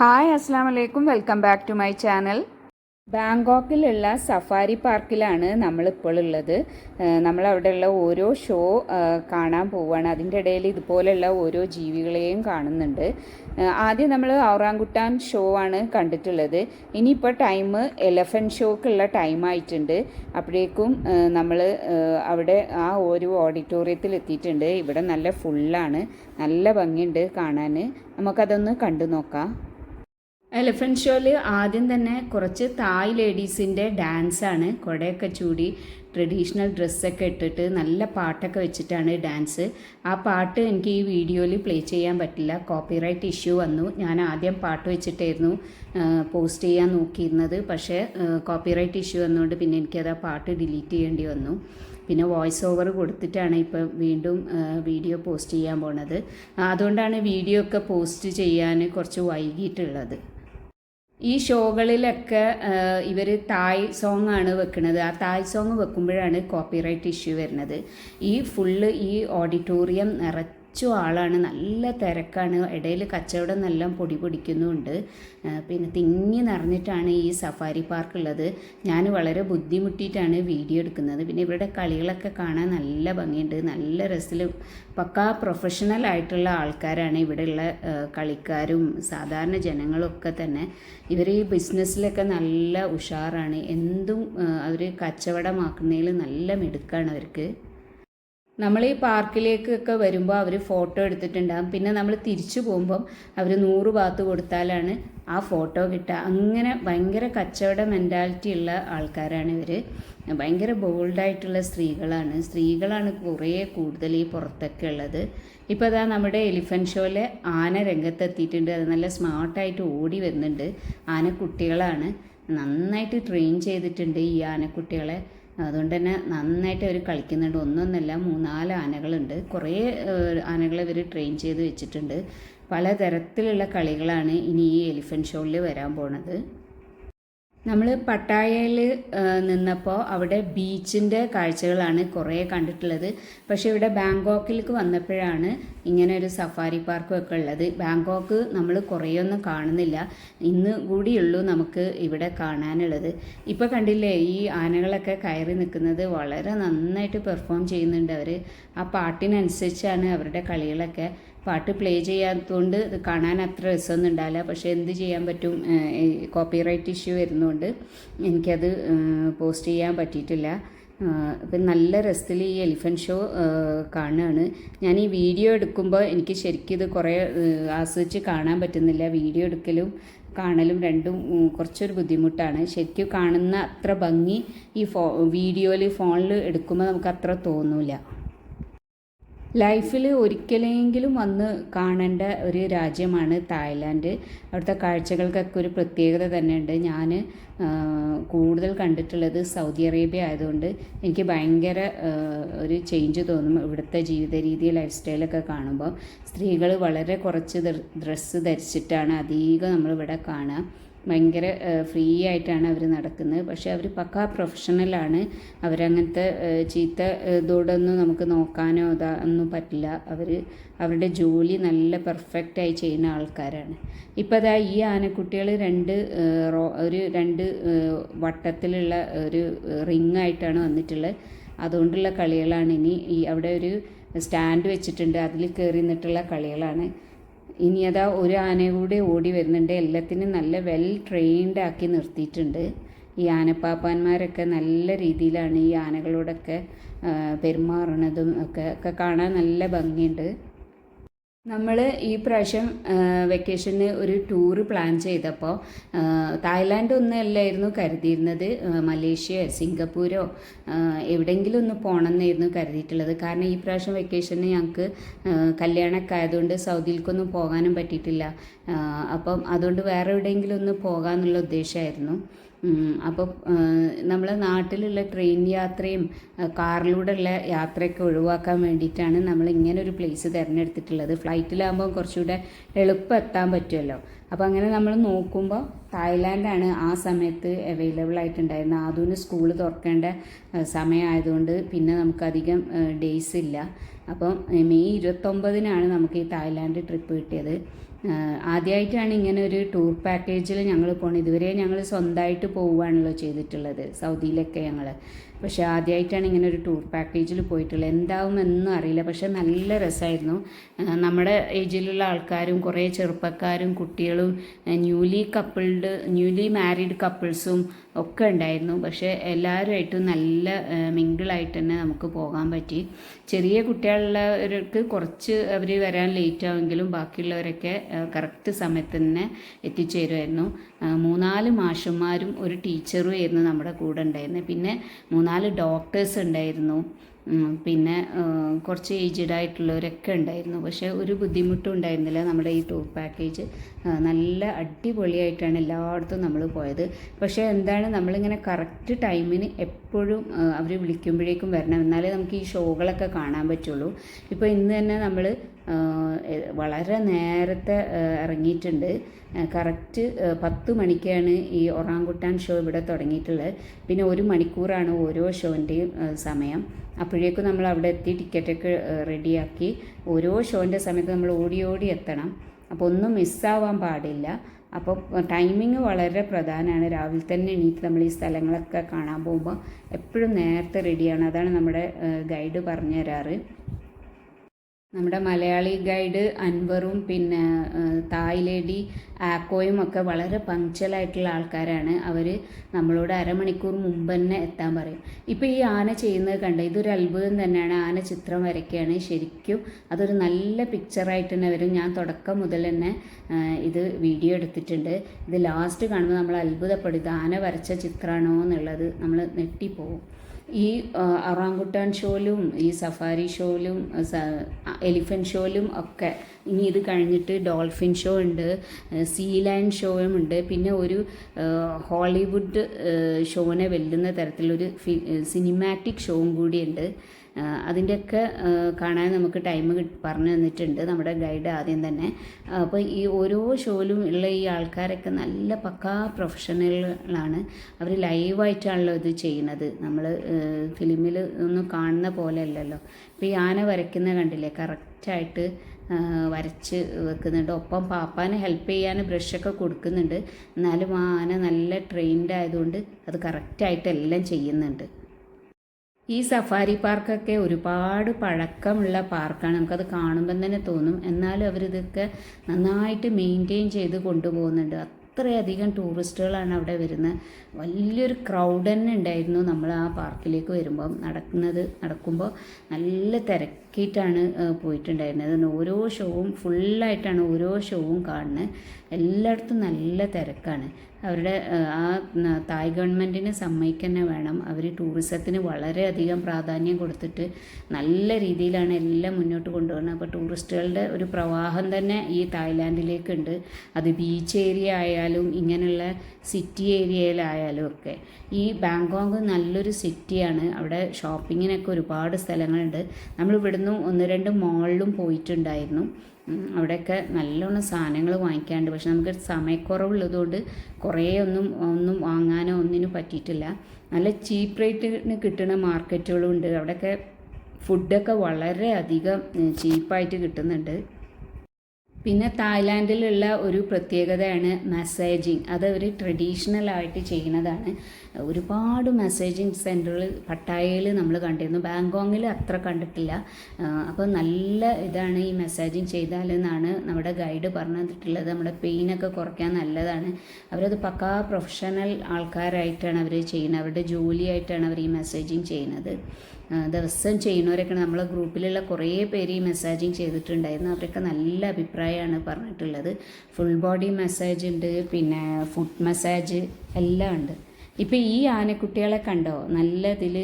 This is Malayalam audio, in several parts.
ഹായ് അസ്സാം വലൈക്കും welcome back to my channel. ബാങ്കോക്കിലുള്ള safari പാർക്കിലാണ് നമ്മളിപ്പോൾ ഉള്ളത്. നമ്മളവിടെയുള്ള ഓരോ ഷോ കാണാൻ പോവുകയാണ് അതിന്റെ ഇടയിൽ ഇതുപോലെയുള്ള ഓരോ ജീവികളെയും കാണുന്നുണ്ട്. ആദ്യം നമ്മൾ ഔറാങ്കുട്ടാൻ ഷോ ആണ് കണ്ടിട്ടുള്ളത്. ഇനിയിപ്പോൾ ടൈം എലഫന്റ് ഷോക്കുള്ള ടൈം ആയിട്ടുണ്ട്. അപ്പോഴേക്കും നമ്മൾ അവിടെ ആ ഒരു ഓഡിറ്റോറിയത്തിൽ എത്തിയിട്ടുണ്ട്. ഇവിടെ നല്ല ഫുള്ളാണ്. നല്ല ഭംഗിയുണ്ട് കാണാൻ. നമുക്കതൊന്ന് കണ്ടു നോക്കാം. എലിഫന്റ് ഷോയിൽ ആദ്യം തന്നെ കുറച്ച് തായ് ലേഡീസിന്റെ ഡാൻസാണ് കുടയൊക്കെ ചൂടി ട്രഡീഷണൽ ഡ്രസ്സൊക്കെ ഇട്ടിട്ട് നല്ല പാട്ടൊക്കെ വെച്ചിട്ടാണ് ഡാൻസ് ആ പാട്ട് എനിക്ക് ഈ വീഡിയോയിൽ പ്ലേ ചെയ്യാൻ പറ്റില്ല. കോപ്പിറൈറ്റ് ഇഷ്യൂ വന്നു. ഞാൻ ആദ്യം പാട്ട് വെച്ചിട്ടായിരുന്നു പോസ്റ്റ് ചെയ്യാൻ നോക്കിയിരുന്നത്. പക്ഷേ കോപ്പിറൈറ്റ് ഇഷ്യൂ വന്നുകൊണ്ട് പിന്നെ എനിക്കത് ആ പാട്ട് ഡിലീറ്റ് ചെയ്യേണ്ടി വന്നു. പിന്നെ വോയിസ് ഓവർ കൊടുത്തിട്ടാണ് ഇപ്പോൾ വീണ്ടും വീഡിയോ പോസ്റ്റ് ചെയ്യാൻ പോണത്. അതുകൊണ്ടാണ് വീഡിയോ ഒക്കെ പോസ്റ്റ് ചെയ്യാൻ കുറച്ച് വൈകിട്ടുള്ളത് ഈ ഷോകളിലൊക്കെ ഇവർ തായ് സോങ് ആണ് വെക്കുന്നത് ആ തായ് സോങ് വെക്കുമ്പോഴാണ് കോപ്പിറൈറ്റ് ഇഷ്യൂ വരുന്നത്. ഈ ഫുള്ള് ഈ ഓഡിറ്റോറിയം നിറച്ചും ആളാണ്. നല്ല തിരക്കാണ്. ഇടയിൽ കച്ചവടം നല്ല പൊടി പൊടിക്കുന്നുമുണ്ട് പിന്നെ തിങ്ങി നിറഞ്ഞിട്ടാണ് ഈ സഫാരി പാർക്ക് ഉള്ളത്. ഞാൻ വളരെ ബുദ്ധിമുട്ടിയിട്ടാണ് വീഡിയോ എടുക്കുന്നത്. പിന്നെ ഇവരുടെ കളികളൊക്കെ കാണാൻ നല്ല ഭംഗിയുണ്ട്. നല്ല രസത്തിൽ പക്കാ പ്രൊഫഷണൽ ആയിട്ടുള്ള ആൾക്കാരാണ് ഇവിടെയുള്ള കളിക്കാരും സാധാരണ ജനങ്ങളൊക്കെ തന്നെ. ഇവർ ഈ ബിസിനസ്സിലൊക്കെ നല്ല ഉഷാറാണ്. എന്തും അവർ കച്ചവടമാക്കുന്നതിൽ നല്ല മിടുക്കാണ് അവർക്ക്. നമ്മൾ ഈ പാർക്കിലേക്കൊക്കെ വരുമ്പോൾ അവർ ഫോട്ടോ എടുത്തിട്ടുണ്ടാകും പിന്നെ നമ്മൾ തിരിച്ചു പോകുമ്പം അവർ നൂറ് ഭാഗത്ത് കൊടുത്താലാണ് ആ ഫോട്ടോ കിട്ടുക. അങ്ങനെ ഭയങ്കര കച്ചവട മെന്റാലിറ്റി ഉള്ള ആൾക്കാരാണ് ഇവർ ഭയങ്കര ബോൾഡായിട്ടുള്ള സ്ത്രീകളാണ്. സ്ത്രീകളാണ് കുറേ കൂടുതൽ ഈ പുറത്തൊക്കെ ഉള്ളത്. ഇപ്പോൾ അതാ നമ്മുടെ എലിഫന്റ് ഷോയിലെ ആന രംഗത്തെത്തിയിട്ടുണ്ട്. അത് നല്ല സ്മാർട്ടായിട്ട് ഓടി വരുന്നുണ്ട്. ആനക്കുട്ടികളാണ്. നന്നായിട്ട് ട്രെയിൻ ചെയ്തിട്ടുണ്ട് ഈ ആനക്കുട്ടികളെ. അതുകൊണ്ട് തന്നെ നന്നായിട്ട് അവർ കളിക്കുന്നുണ്ട്. ഒന്നൊന്നല്ല മൂന്നാൽ ആനകളുണ്ട്. കുറേ ആനകളെ ഇവർ ട്രെയിൻ ചെയ്ത് വെച്ചിട്ടുണ്ട്. പല തരത്തിലുള്ള കളികളാണ് ഇനി ഈ എലിഫന്റ് ഷോയിൽ വരാൻ പോണത്. നമ്മൾ പട്ടായയിൽ നിന്നപ്പോൾ അവിടെ ബീച്ചിന്റെ കാഴ്ചകളാണ് കുറേ കണ്ടിട്ടുള്ളത്. പക്ഷേ ഇവിടെ ബാങ്കോക്കിലേക്ക് വന്നപ്പോഴാണ് ഇങ്ങനെ ഒരു സഫാരി പാർക്കും ഒക്കെ ഉള്ളത്. ബാങ്കോക്ക് നമ്മൾ കുറേയൊന്നും കാണുന്നില്ല. ഇന്ന് കൂടിയുള്ളൂ നമുക്ക് ഇവിടെ കാണാനുള്ളത്. ഇപ്പോൾ കണ്ടില്ലേ ഈ ആനകളൊക്കെ കയറി നിൽക്കുന്നത് വളരെ നന്നായിട്ട് പെർഫോം ചെയ്യുന്നുണ്ട് അവർ ആ പാട്ടിനനുസരിച്ചാണ് അവരുടെ കളികളൊക്കെ പാട്ട് പ്ലേ ചെയ്യാത്തതുകൊണ്ട് ഇത് കാണാൻ അത്ര രസമൊന്നും ഉണ്ടാവില്ല പക്ഷേ എന്ത് ചെയ്യാൻ പറ്റും കോപ്പിറൈറ്റ് ഇഷ്യൂ വരുന്നതുകൊണ്ട് എനിക്കത് പോസ്റ്റ് ചെയ്യാൻ പറ്റിയിട്ടില്ല. ഇപ്പം നല്ല രസത്തിൽ ഈ എലിഫന്റ് ഷോ കാണുകയാണ്. ഞാൻ ഈ വീഡിയോ എടുക്കുമ്പോൾ എനിക്ക് ശരിക്കും ഇത് കുറേ ആസ്വദിച്ച് കാണാൻ പറ്റുന്നില്ല. വീഡിയോ എടുക്കലും കാണലും രണ്ടും കുറച്ചൊരു ബുദ്ധിമുട്ടാണ്. ശരിക്കും കാണുന്ന അത്ര ഭംഗി ഈ ഫോ വീഡിയോയിൽ ഫോണിൽ എടുക്കുമ്പോൾ നമുക്ക് അത്ര തോന്നില്ല ലൈഫിൽ ഒരിക്കലെങ്കിലും വന്ന് കാണേണ്ട ഒരു രാജ്യമാണ് തായ്ലാൻഡ്. അവിടുത്തെ കാഴ്ചകൾക്കൊക്കെ ഒരു പ്രത്യേകത തന്നെയുണ്ട്. ഞാൻ കൂടുതൽ കണ്ടിട്ടുള്ളത് സൗദി അറേബ്യ ആയതുകൊണ്ട് എനിക്ക് ഭയങ്കര ഒരു ചേഞ്ച് തോന്നും ഇവിടുത്തെ ജീവിത രീതി ലൈഫ് സ്റ്റൈലൊക്കെ കാണുമ്പോൾ സ്ത്രീകൾ വളരെ കുറച്ച് ഡ്രസ്സ് ധരിച്ചിട്ടാണ് അധികം നമ്മളിവിടെ കാണുക. ഭയങ്കര ഫ്രീ ആയിട്ടാണ് അവർ നടക്കുന്നത്. പക്ഷേ അവർ പക്കാ പ്രൊഫഷണലാണ് അവരങ്ങനത്തെ ചീത്ത ഇതോടൊന്നും നമുക്ക് നോക്കാനോ ഇതാ ഒന്നും പറ്റില്ല. അവർ അവരുടെ ജോലി നല്ല പെർഫെക്റ്റായി ചെയ്യുന്ന ആൾക്കാരാണ്. ഇപ്പോൾ അതാ ഈ ആനക്കുട്ടികൾ രണ്ട് റോ ഒരു രണ്ട് വട്ടത്തിലുള്ള ഒരു റിങ് ആയിട്ടാണ് വന്നിട്ടുള്ളത്. അതുകൊണ്ടുള്ള കളികളാണ് ഇനി ഈ അവിടെ ഒരു സ്റ്റാൻഡ് വെച്ചിട്ടുണ്ട്. അതിൽ കയറി നിന്നിട്ടുള്ള കളികളാണ്. ഇനി അതാ ഒരു ആന കൂടി ഓടി വരുന്നുണ്ട്. എല്ലാത്തിനും നല്ല വെൽ ട്രെയിൻഡ് ആക്കി നിർത്തിയിട്ടുണ്ട്. ഈ ആനപ്പാപ്പാന്മാരൊക്കെ നല്ല രീതിയിലാണ് ഈ ആനകളോടൊക്കെ പെരുമാറണതും ഒക്കെ ഒക്കെ കാണാൻ നല്ല ഭംഗിയുണ്ട്. നമ്മൾ ഈ പ്രാവശ്യം വെക്കേഷന് ഒരു ടൂറ് പ്ലാൻ ചെയ്തപ്പോൾ തായ്ലാൻഡ് ഒന്നല്ലായിരുന്നു കരുതിയിരുന്നത്. മലേഷ്യയോ മലേഷ്യ സിംഗപ്പൂരോ എവിടെയെങ്കിലും ഒന്ന് പോകണമെന്നായിരുന്നു കരുതിയിട്ടുള്ളത്. കാരണം ഈ പ്രാവശ്യം വെക്കേഷന് ഞങ്ങൾക്ക് കല്യാണമൊക്കെ ആയതുകൊണ്ട് സൗദിയിലേക്കൊന്നും പോകാനും പറ്റിയിട്ടില്ല. അപ്പം അതുകൊണ്ട് വേറെ എവിടെയെങ്കിലും ഒന്ന് പോകാമെന്നുള്ള ഉദ്ദേശമായിരുന്നു ഉം, അപ്പം നമ്മളെ നാട്ടിലുള്ള ട്രെയിൻ യാത്രയും കാറിലൂടെ കാറിലൂടെയുള്ള യാത്രയൊക്കെ ഒഴിവാക്കാൻ വേണ്ടിയിട്ടാണ് നമ്മൾ ഇങ്ങനെ ഒരു പ്ലേസ് തിരഞ്ഞെടുത്തിട്ടുള്ളത്. ഫ്ലൈറ്റിലാകുമ്പോൾ കുറച്ചുകൂടെ എളുപ്പം എത്താൻ പറ്റുമല്ലോ. അപ്പോൾ അങ്ങനെ നമ്മൾ നോക്കുമ്പോൾ തായ്ലാൻഡാണ് ആ സമയത്ത് അവൈലബിൾ ആയിട്ടുണ്ടായിരുന്നത്. ആദ്യം സ്കൂൾ തുറക്കേണ്ട സമയമായതുകൊണ്ട് പിന്നെ നമുക്കധികം ഡേയ്സ് ഇല്ല. അപ്പം മെയ് ഇരുപത്തൊമ്പതിനാണ് നമുക്ക് ഈ തായ്ലാൻഡ് ട്രിപ്പ് കിട്ടിയത്. ആദ്യമായിട്ടാണ് ഇങ്ങനെ ഒരു ടൂർ പാക്കേജിൽ ഞങ്ങൾ പോണത്. ഇതുവരെ ഞങ്ങൾ സ്വന്തമായിട്ട് പോവുകയാണല്ലോ ചെയ്തിട്ടുള്ളത് സൗദിയിലൊക്കെ ഞങ്ങൾ പക്ഷേ ആദ്യമായിട്ടാണ് ഇങ്ങനെ ഒരു ടൂർ പാക്കേജിൽ പോയിട്ടുള്ളത്. എന്താവുമെന്നും അറിയില്ല. പക്ഷേ നല്ല രസമായിരുന്നു നമ്മുടെ ഏജിലുള്ള ആൾക്കാരും കുറേ ചെറുപ്പക്കാരും കുട്ടികളും ന്യൂലി കപ്പിൾഡ് ന്യൂലി മാരീഡ് കപ്പിൾസും ഒക്കെ ഉണ്ടായിരുന്നു. പക്ഷേ എല്ലാവരുമായിട്ടും നല്ല മിങ്കിളായിട്ട് തന്നെ നമുക്ക് പോകാൻ പറ്റി. ചെറിയ കുട്ടികളുള്ളവർക്ക് കുറച്ച് അവർ വരാൻ ലേറ്റ് ആവുമെങ്കിലും ബാക്കിയുള്ളവരൊക്കെ കറക്റ്റ് സമയത്ത് തന്നെ എത്തിച്ചേരുമായിരുന്നു. മൂന്നാൽ മാഷന്മാരും ഒരു ടീച്ചറും ആയിരുന്നു നമ്മുടെ കൂടെ ഉണ്ടായിരുന്നത് പിന്നെ മൂന്നാൽ ഡോക്ടേഴ്സ് ഉണ്ടായിരുന്നു. പിന്നെ കുറച്ച് ഏജ്ഡ് ആയിട്ടുള്ളവരൊക്കെ ഉണ്ടായിരുന്നു. പക്ഷേ ഒരു ബുദ്ധിമുട്ടും ഉണ്ടായിരുന്നില്ല. നമ്മുടെ ഈ ടൂർ പാക്കേജ് നല്ല അടിപൊളിയായിട്ടാണ് എല്ലായിടത്തും നമ്മൾ പോയത്. പക്ഷേ എന്താണ് നമ്മളിങ്ങനെ കറക്റ്റ് ടൈമിന് എപ്പോഴും അവർ വിളിക്കുമ്പോഴേക്കും വരണം. എന്നാലേ നമുക്ക് ഈ ഷോകളൊക്കെ കാണാൻ പറ്റുള്ളൂ. ഇപ്പോൾ ഇന്ന് തന്നെ നമ്മൾ വളരെ നേരത്തെ ഇറങ്ങിയിട്ടുണ്ട്. കറക്റ്റ് പത്ത് മണിക്കാണ് ഈ ഒറാങ്കുട്ടാൻ ഷോ ഇവിടെ തുടങ്ങിയിട്ടുള്ളത്. പിന്നെ ഒരു മണിക്കൂറാണ് ഓരോ ഷോന്റെയും സമയം. അപ്പോഴേക്കും നമ്മൾ അവിടെ എത്തി ടിക്കറ്റൊക്കെ റെഡിയാക്കി. ഓരോ ഷോന്റെ സമയത്ത് നമ്മൾ ഓടി ഓടി എത്തണം. അപ്പോൾ ഒന്നും മിസ്സാവാൻ പാടില്ല. അപ്പോൾ ടൈമിങ് വളരെ പ്രധാനമാണ്. രാവിലെ തന്നെ എണീറ്റ് നമ്മൾ ഈ സ്ഥലങ്ങളൊക്കെ കാണാൻ പോകുമ്പോൾ എപ്പോഴും നേരത്തെ റെഡിയാണ്. അതാണ് നമ്മുടെ ഗൈഡ് പറഞ്ഞു തരാറ്. നമ്മുടെ മലയാളി ഗൈഡ് അൻവറും പിന്നെ തായ് ലേഡി ആക്കോയും ഒക്കെ വളരെ പങ്ക്ച്വലായിട്ടുള്ള ആൾക്കാരാണ്. അവർ നമ്മളോട് അരമണിക്കൂർ മുമ്പ് തന്നെ എത്താൻ പറയും. ഇപ്പോൾ ഈ ആന ചെയ്യുന്നത് കണ്ട ഇതൊരു അത്ഭുതം തന്നെയാണ്. ആന ചിത്രം വരയ്ക്കുകയാണ്. ശരിക്കും അതൊരു നല്ല പിക്ചറായിട്ട് തന്നെ വരും. ഞാൻ തുടക്കം മുതൽ തന്നെ ഇത് വീഡിയോ എടുത്തിട്ടുണ്ട്. ഇത് ലാസ്റ്റ് കാണുമ്പോൾ നമ്മൾ അത്ഭുതപ്പെടും. ഇത് ആന വരച്ച ചിത്രമാണോ എന്നുള്ളത് നമ്മൾ ഞെട്ടിപ്പോവും. ഈ അറാങ്കുട്ടാൻ ഷോയിലും ഈ സഫാരി ഷോയിലും എലിഫന്റ് ഷോയിലും ഒക്കെ ഇനി ഇത് കഴിഞ്ഞിട്ട് ഡോൾഫിൻ ഷോ ഉണ്ട് സീ ലാൻഡ് ഷോയും ഉണ്ട്. പിന്നെ ഒരു ഹോളിവുഡ് ഷോനെ വെല്ലുന്ന തരത്തിലൊരു സിനിമാറ്റിക് ഷോയും കൂടിയുണ്ട്. അതിന്റെയൊക്കെ കാണാൻ നമുക്ക് ടൈം പറഞ്ഞു തന്നിട്ടുണ്ട് നമ്മുടെ ഗൈഡ് ആദ്യം തന്നെ. അപ്പോൾ ഈ ഓരോ ഷോയിലും ഉള്ള ഈ ആൾക്കാരൊക്കെ നല്ല പക്കാ പ്രൊഫഷണലുകളാണ് അവർ ലൈവായിട്ടാണല്ലോ ഇത് ചെയ്യുന്നത്. നമ്മൾ ഫിലിമിൽ ഒന്നും കാണുന്ന പോലെ അല്ലല്ലോ. ഇപ്പോൾ ഈ ആന വരയ്ക്കുന്ന കണ്ടില്ലേ? കറക്റ്റായിട്ട് വരച്ച് വെക്കുന്നുണ്ട്. ഒപ്പം പാപ്പാന് ഹെൽപ്പ് ചെയ്യാൻ ബ്രഷൊക്കെ കൊടുക്കുന്നുണ്ട്. എന്നാലും ആ ആന നല്ല ട്രെയിൻഡ് ആയതുകൊണ്ട് അത് കറക്റ്റായിട്ട് എല്ലാം ചെയ്യുന്നുണ്ട്. ഈ സഫാരി പാർക്കൊക്കെ ഒരുപാട് പഴക്കമുള്ള പാർക്കാണ്. നമുക്കത് കാണുമ്പം തന്നെ തോന്നും. എന്നാലും അവരിതൊക്കെ നന്നായിട്ട് മെയിന്റെയിൻ ചെയ്ത് കൊണ്ടുപോകുന്നുണ്ട്. അത്രയധികം ടൂറിസ്റ്റുകളാണ് അവിടെ വരുന്നത്. വലിയൊരു ക്രൗഡ് തന്നെ ഉണ്ടായിരുന്നു നമ്മൾ ആ പാർക്കിലേക്ക് വരുമ്പം. നടക്കുന്നത് നടക്കുമ്പോൾ നല്ല തിരക്കിയിട്ടാണ് പോയിട്ടുണ്ടായിരുന്നത്. ഓരോ ഷോവും ഫുള്ളായിട്ടാണ് ഓരോ ഷോവും കാണുന്നത് എല്ലായിടത്തും നല്ല തിരക്കാണ്. അവരുടെ ആ തായ് ഗവൺമെന്റിന് സമ്മതിക്കന്നെ വേണം. അവർ ടൂറിസത്തിന് വളരെയധികം പ്രാധാന്യം കൊടുത്തിട്ട് നല്ല രീതിയിലാണ് എല്ലാം മുന്നോട്ട് കൊണ്ടുപോകുന്നത് അപ്പോൾ ടൂറിസ്റ്റുകളുടെ ഒരു പ്രവാഹം തന്നെ ഈ തായ്ലാൻഡിലേക്കുണ്ട് അത് ബീച്ച് ഏരിയ ആയാലും ഇങ്ങനെയുള്ള സിറ്റി ഏരിയയിലായാലും ഒക്കെ. ഈ ബാങ്കോങ് നല്ലൊരു സിറ്റിയാണ്. അവിടെ ഷോപ്പിങ്ങിനൊക്കെ ഒരുപാട് സ്ഥലങ്ങളുണ്ട്. നമ്മൾ ഇവിടുന്ന് ഒന്ന് രണ്ട് മോളിലും പോയിട്ടുണ്ടായിരുന്നു. അവിടെയൊക്കെ നല്ലോണം സാധനങ്ങൾ വാങ്ങിക്കാണ്ട് പക്ഷെ നമുക്ക് സമയക്കുറവുള്ളതുകൊണ്ട് കുറേ ഒന്നും ഒന്നും വാങ്ങാനോ ഒന്നിനും പറ്റിയിട്ടില്ല. നല്ല ചീപ്പ് റേറ്റിന് കിട്ടുന്ന മാർക്കറ്റുകളും ഉണ്ട് അവിടെയൊക്കെ ഫുഡൊക്കെ വളരെ അധികം ചീപ്പായിട്ട് കിട്ടുന്നുണ്ട്. പിന്നെ തായ്ലാൻഡിലുള്ള ഒരു പ്രത്യേകതയാണ് മസാജിങ് അത് അവർ ട്രഡീഷണൽ ആയിട്ട് ചെയ്യുന്നതാണ്. ഒരുപാട് മസാജിങ് സെന്ററുകൾ പട്ടായയിൽ നമ്മൾ കണ്ടിരുന്നു. ബാങ്കോങ്ങിൽ അത്ര കണ്ടിട്ടില്ല. അപ്പോൾ നല്ല ഇതാണ് ഈ മസാജിങ് ചെയ്താലെന്നാണ് നമ്മുടെ ഗൈഡ് പറഞ്ഞിട്ടുള്ളത്. നമ്മുടെ പെയിനൊക്കെ കുറയ്ക്കാൻ നല്ലതാണ്. അവരത് പക്കാ പ്രൊഫഷണൽ ആൾക്കാരായിട്ടാണ് അവർ ചെയ്യുന്നത്. അവരുടെ ജോലിയായിട്ടാണ് അവർ ഈ മസാജിങ് ചെയ്യുന്നത്. ദിവസം ചെയ്യുന്നവരൊക്കെ നമ്മളെ ഗ്രൂപ്പിലുള്ള കുറേ പേര് ഈ മെസ്സാജിങ് ചെയ്തിട്ടുണ്ടായിരുന്നു. അവരൊക്കെ നല്ല അഭിപ്രായമാണ് പറഞ്ഞിട്ടുള്ളത്. ഫുൾ ബോഡി മസാജ് ഉണ്ട് പിന്നെ ഫുഡ് മസാജ് എല്ലാം ഉണ്ട്. ഇപ്പോൾ ഈ ആനക്കുട്ടികളെ കണ്ടോ? നല്ല ഇതിൽ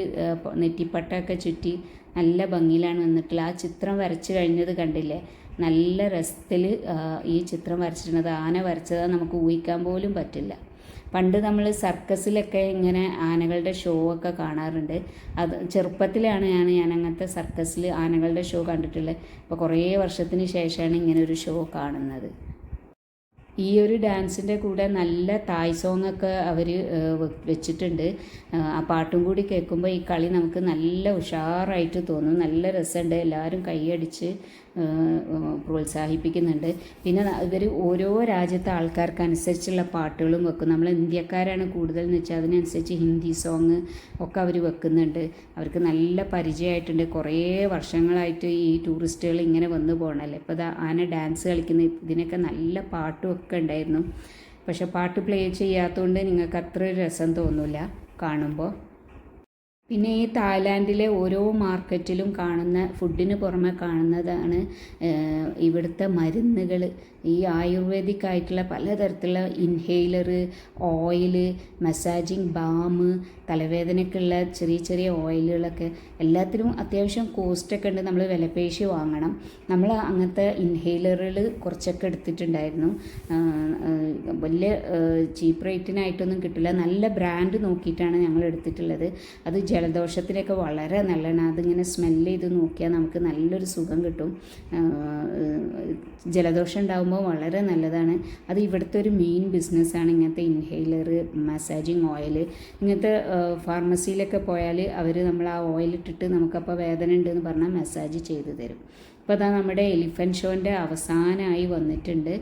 നെറ്റിപ്പട്ടൊക്കെ ചുറ്റി നല്ല ഭംഗിയിലാണ് വന്നിട്ടുള്ളത് ആ ചിത്രം വരച്ച് കഴിഞ്ഞത് കണ്ടില്ലേ? നല്ല രസത്തിൽ ഈ ചിത്രം വരച്ചിരുന്നത്. ആന വരച്ചതാ നമുക്ക് ഊഹിക്കാൻ പോലും പറ്റില്ല. പണ്ട് നമ്മൾ സർക്കസിലൊക്കെ ഇങ്ങനെ ആനകളുടെ ഷോ ഒക്കെ കാണാറുണ്ട്. അത് ചെറുപ്പത്തിലാണ് ഞാൻ ഞാൻ അങ്ങനത്തെ സർക്കസിൽ ആനകളുടെ ഷോ കണ്ടിട്ടുള്ളത്. ഇപ്പോൾ കുറേ വർഷത്തിന് ശേഷമാണ് ഇങ്ങനെ ഒരു ഷോ കാണുന്നത്. ഈ ഒരു ഡാൻസിന്റെ കൂടെ നല്ല തായ് സോങ് ഒക്കെ അവർ വെച്ചിട്ടുണ്ട്. ആ, പാട്ടും കൂടി കേൾക്കുമ്പോൾ ഈ കളി നമുക്ക് നല്ല ഉഷാറായിട്ട് തോന്നും. നല്ല രസമുണ്ട്. എല്ലാവരും കൈയടിച്ച് പ്രോത്സാഹിപ്പിക്കുന്നുണ്ട്. പിന്നെ ഇവർ ഓരോ രാജ്യത്തെ ആൾക്കാർക്ക് അനുസരിച്ചുള്ള പാട്ടുകളും വെക്കും. നമ്മൾ ഇന്ത്യക്കാരാണ് കൂടുതൽ എന്ന് വെച്ചാൽ അതിനനുസരിച്ച് ഹിന്ദി സോങ് ഒക്കെ അവർ വെക്കുന്നുണ്ട്. അവർക്ക് നല്ല പരിചയമായിട്ടുണ്ട്. കുറേ വർഷങ്ങളായിട്ട് ഈ ടൂറിസ്റ്റുകൾ ഇങ്ങനെ വന്നു പോകണമല്ലേ ഇപ്പോൾ ആന ഡാൻസ് കളിക്കുന്ന ഇതിനൊക്കെ നല്ല പാട്ടും ഒക്കെ ഉണ്ടായിരുന്നു. പക്ഷെ പാട്ട് പ്ലേ ചെയ്യാത്തതുകൊണ്ട് നിങ്ങൾക്ക് അത്ര രസം തോന്നില്ല കാണുമ്പോൾ പിന്നെ ഈ തായ്ലാൻഡിലെ ഓരോ മാർക്കറ്റിലും കാണുന്ന ഫുഡിന് പുറമെ കാണുന്നതാണ് ഇവിടുത്തെ മരുന്നുകൾ ഈ ആയുർവേദിക് ആയിട്ടുള്ള പലതരത്തിലുള്ള ഇൻഹെയിലർ ഓയിൽ മസാജിങ് ബാം തലവേദനയ്ക്കുള്ള ചെറിയ ചെറിയ ഓയിലുകളൊക്കെ എല്ലാത്തിനും അത്യാവശ്യം കോസ്റ്റൊക്കെ ഉണ്ട്. നമ്മൾ വിലപേശി വാങ്ങണം. നമ്മൾ അങ്ങനത്തെ ഇൻഹെയിലറുകൾ കുറച്ചൊക്കെ എടുത്തിട്ടുണ്ടായിരുന്നു. വലിയ ചീപ്പ് റേറ്റിനായിട്ടൊന്നും കിട്ടില്ല. നല്ല ബ്രാൻഡ് നോക്കിയിട്ടാണ് ഞങ്ങൾ എടുത്തിട്ടുള്ളത്. അത് ജലദോഷത്തിനൊക്കെ വളരെ നല്ലതാണ്. അതിങ്ങനെ സ്മെല്ല് ചെയ്ത് നോക്കിയാൽ നമുക്ക് നല്ലൊരു സുഖം കിട്ടും. ജലദോഷം ഉണ്ടാകുമ്പോൾ വളരെ നല്ലതാണ്. അത് ഇവിടുത്തെ ഒരു മെയിൻ ബിസിനസ്സാണ് ഇങ്ങനത്തെ ഇൻഹെയിലർ മസാജിങ് ഓയിൽ ഇങ്ങനത്തെ ഫാർമസിയിലൊക്കെ പോയാൽ അവർ നമ്മൾ ആ ഓയിലിട്ടിട്ട് നമുക്കപ്പോൾ വേദന ഉണ്ടെന്ന് പറഞ്ഞാൽ മസാജ് ചെയ്ത് തരും. ഇപ്പോൾ അതാ നമ്മുടെ എലിഫന്റ് ഷോന്റെ അവസാനമായി വന്നിട്ടുണ്ട്.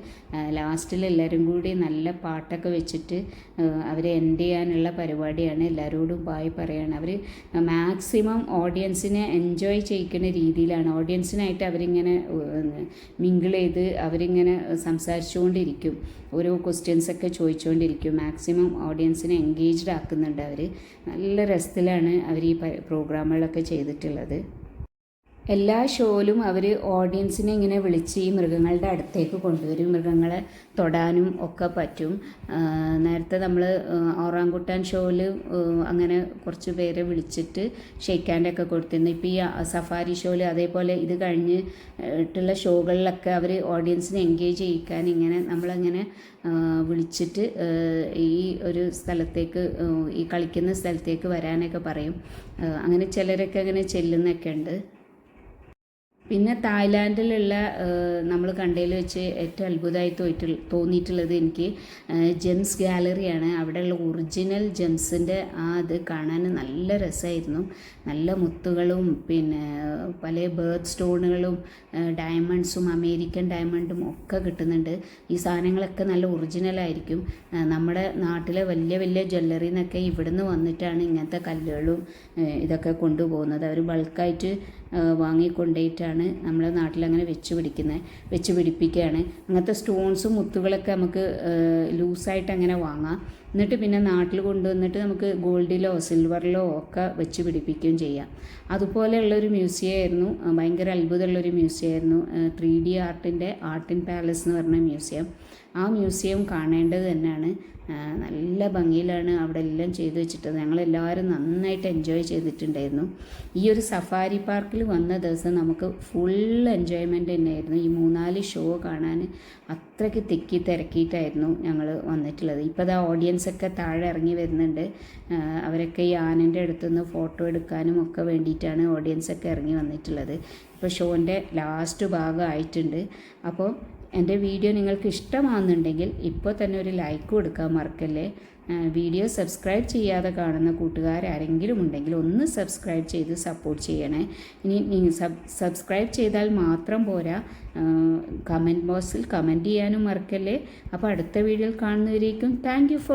ലാസ്റ്റിൽ എല്ലാവരും കൂടി നല്ല പാട്ടൊക്കെ വെച്ചിട്ട് അവരെ എൻഡ് ചെയ്യാനുള്ള പരിപാടിയാണ്. എല്ലാവരോടും ബായ് പറയുകയാണ് അവർ മാക്സിമം ഓഡിയൻസിനെ എൻജോയ് ചെയ്യിക്കുന്ന രീതിയിലാണ്. ഓഡിയൻസിനായിട്ട് അവരിങ്ങനെ മിങ്കിൾ ചെയ്ത് അവരിങ്ങനെ സംസാരിച്ചുകൊണ്ടിരിക്കും. ഓരോ ക്വസ്റ്റ്യൻസൊക്കെ ചോദിച്ചുകൊണ്ടിരിക്കും. മാക്സിമം ഓഡിയൻസിനെ എൻഗേജ്ഡ് ആക്കുന്നുണ്ട് അവർ നല്ല രസത്തിലാണ് അവർ ഈ പ്രോഗ്രാമുകളൊക്കെ ചെയ്തിട്ടുള്ളത്. എല്ലാ ഷോയിലും അവർ ഓഡിയൻസിനെ ഇങ്ങനെ വിളിച്ച് ഈ മൃഗങ്ങളുടെ അടുത്തേക്ക് കൊണ്ടുവരും. മൃഗങ്ങളെ തൊടാനും ഒക്കെ പറ്റും. നേരത്തെ നമ്മൾ ഓറാങ്കുട്ടാൻ ഷോയിൽ അങ്ങനെ കുറച്ച് പേരെ വിളിച്ചിട്ട് ഷെയ്ക്കാന്റെയൊക്കെ കൊടുത്തിരുന്നു. ഇപ്പോൾ ഈ സഫാരി ഷോയിൽ അതേപോലെ ഇത് കഴിഞ്ഞ് ഇട്ടുള്ള ഷോകളിലൊക്കെ അവർ ഓഡിയൻസിനെ എൻഗേജ് ചെയ്യിക്കാൻ ഇങ്ങനെ നമ്മളങ്ങനെ വിളിച്ചിട്ട് ഈ ഒരു സ്ഥലത്തേക്ക് ഈ കളിക്കുന്ന സ്ഥലത്തേക്ക് വരാനൊക്കെ പറയും. അങ്ങനെ ചിലരൊക്കെ അങ്ങനെ ചെല്ലുന്നൊക്കെ ഉണ്ട് പിന്നെ തായ്ലാൻഡിലുള്ള നമ്മൾ കണ്ടതിൽ വെച്ച് ഏറ്റവും അത്ഭുതമായി തോയിട്ട് തോന്നിയിട്ടുള്ളത് എനിക്ക് ജെംസ് ഗാലറിയാണ്. അവിടെയുള്ള ഒറിജിനൽ ജെംസിന്റെ ആ അത് കാണാൻ നല്ല രസമായിരുന്നു. നല്ല മുത്തുകളും പിന്നെ പല ബേർത്ത് സ്റ്റോണുകളും ഡയമണ്ട്സും അമേരിക്കൻ ഡയമണ്ടും ഒക്കെ കിട്ടുന്നുണ്ട്. ഈ സാധനങ്ങളൊക്കെ നല്ല ഒറിജിനലായിരിക്കും. നമ്മുടെ നാട്ടിലെ വലിയ വലിയ ജ്വല്ലറി എന്നൊക്കെ ഇവിടുന്ന് വന്നിട്ടാണ് ഇങ്ങനത്തെ കല്ലുകളും ഇതൊക്കെ കൊണ്ടുപോകുന്നത്. അവർ ബൾക്കായിട്ട് വാങ്ങിക്കൊണ്ടേറ്റാണ് നമ്മളെ നാട്ടിലങ്ങനെ വെച്ച് പിടിക്കുന്നത് വെച്ച് പിടിപ്പിക്കുകയാണ് അങ്ങനത്തെ സ്റ്റോൺസും മുത്തുകളൊക്കെ നമുക്ക് ലൂസായിട്ട് അങ്ങനെ വാങ്ങാം. എന്നിട്ട് പിന്നെ നാട്ടിൽ കൊണ്ടുവന്നിട്ട് നമുക്ക് ഗോൾഡിലോ സിൽവറിലോ ഒക്കെ വെച്ച് പിടിപ്പിക്കുകയും ചെയ്യാം. അതുപോലെയുള്ളൊരു മ്യൂസിയം ആയിരുന്നു ഭയങ്കര അത്ഭുതമുള്ളൊരു മ്യൂസിയം ആയിരുന്നു ത്രീ ഡി ആർട്ടിന്റെ ആർട്ട് ഇൻ പാലസ് എന്ന് പറഞ്ഞ മ്യൂസിയം. ആ മ്യൂസിയം കാണേണ്ടത് തന്നെയാണ്. നല്ല ഭംഗിയിലാണ് അവിടെ എല്ലാം ചെയ്തു വെച്ചിട്ടത്. ഞങ്ങളെല്ലാവരും നന്നായിട്ട് എൻജോയ് ചെയ്തിട്ടുണ്ടായിരുന്നു. ഈ ഒരു സഫാരി പാർക്കിൽ വന്ന ദിവസം നമുക്ക് ഫുൾ എൻജോയ്മെന്റ് തന്നെയായിരുന്നു. ഈ മൂന്നാൽ ഷോ കാണാൻ അത്രയ്ക്ക് തിക്കി തിരക്കിയിട്ടായിരുന്നു ഞങ്ങൾ വന്നിട്ടുള്ളത്. ഇപ്പോൾ അത് ഓഡിയൻസൊക്കെ താഴെ ഇറങ്ങി വരുന്നുണ്ട്. അവരൊക്കെ ഈ ആനന്റെ അടുത്തുനിന്ന് ഫോട്ടോ എടുക്കാനും ഒക്കെ വേണ്ടിയിട്ടാണ് ഓഡിയൻസൊക്കെ ഇറങ്ങി വന്നിട്ടുള്ളത്. ഇപ്പോൾ ഷോന്റെ ലാസ്റ്റ് ഭാഗം ആയിട്ടുണ്ട്. അപ്പോൾ എന്റെ വീഡിയോ നിങ്ങൾക്ക് ഇഷ്ടമാകുന്നുണ്ടെങ്കിൽ ഇപ്പോൾ തന്നെ ഒരു ലൈക്ക് കൊടുക്കാൻ മറക്കല്ലേ? വീഡിയോ സബ്സ്ക്രൈബ് ചെയ്യാതെ കാണുന്ന കൂട്ടുകാർ ആരെങ്കിലും ഉണ്ടെങ്കിൽ ഒന്ന് സബ്സ്ക്രൈബ് ചെയ്ത് സപ്പോർട്ട് ചെയ്യണേ. ഇനി നിങ്ങൾ സബ്സ്ക്രൈബ് ചെയ്താൽ മാത്രം പോരാ. കമന്റ് ബോക്സിൽ കമന്റ് ചെയ്യാനും മറക്കല്ലേ? അപ്പോൾ അടുത്ത വീഡിയോയിൽ കാണുന്നവരേക്കും താങ്ക് ഫോർ